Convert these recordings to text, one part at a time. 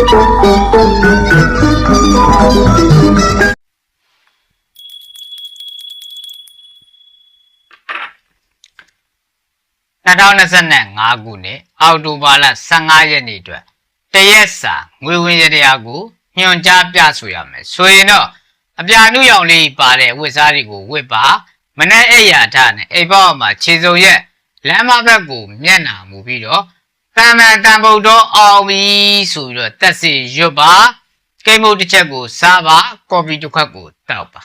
2025ခုနှစ်အောက်တိုဘာလ15ရက်နေ့အတွက်တရက်စာငွေဝင်ရတရားကိုညွှန်ကြားပြဆိုရမယ်ဆိုရင်တော့အပြာနုရောင်လေးပါတဲ့ဝတ်စားတွေကိုဝတ်ပါမနေ့အိယာထနဲ့အိပ်ပေါက်မှာခြေစုံရက်လမ်းမဘက်ကိုမျက်နှာမူပြီးတော့ တန်မန်တန်ဗုဒ္ဓအောင်ပြီဆိုပြီးတော့တက်စီရွတ်ပါကိမုတ်တစ်ချက်ကိုစားပါကော်ဖီတစ်ခွက်ကိုတောက်ပါ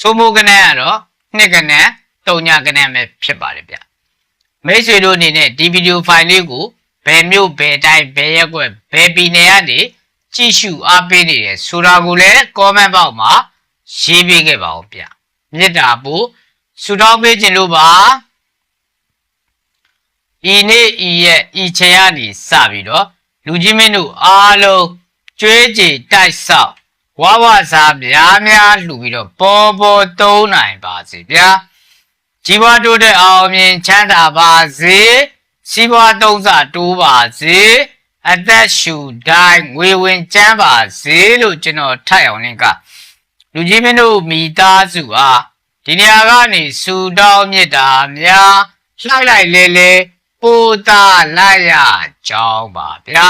သို့မို့ကနေကတော့နှစ်ကနေတုံညာကနေပဲဖြစ်ပါတယ်ဗျမိတ်ဆွေတို့အနေနဲ့ဒီဗီဒီယိုဖိုင်လေးကိုဘယ်မျိုးဘယ်တိုင်းဘယ်ရက်ကွက်ဘယ်ပြည်နယ်ကနေကြည့်ရှုအားပေးနေတယ်ဆိုတာကိုလည်း comment box မှာရေးပေးခဲ့ပါဦးဗျမေတ္တာပို့ဆုတောင်းပေးခြင်းလို့ပါ ဤနေ့ဤရက်ဤချိန်ကနေစပြီးတော့လူကြီးမင်းတို့အားလုံးကြွေးကြေတိုက်ဆောက်ဝါဝစားများများလှူပြီးတော့ပေါ်ပေါ်သုံးနိုင်ပါစေဗျာကြီးပွားတိုးတဲ့အောင်မြင်ချမ်းသာပါစေစီးပွားသုံးစတိုးပါစေအသက်ရှူတိုင်းငွေဝင်ချမ်းပါစေလို့ကျွန်တော်ထပ်အောင်လင်းကလူကြီးမင်းတို့မိသားစုအားဒီနေရာကနေစူတောင်းမြစ်တာများလှိုက်လိုက်လေလေ ပို့တာလိုက်ရကြောင်းပါဗျာ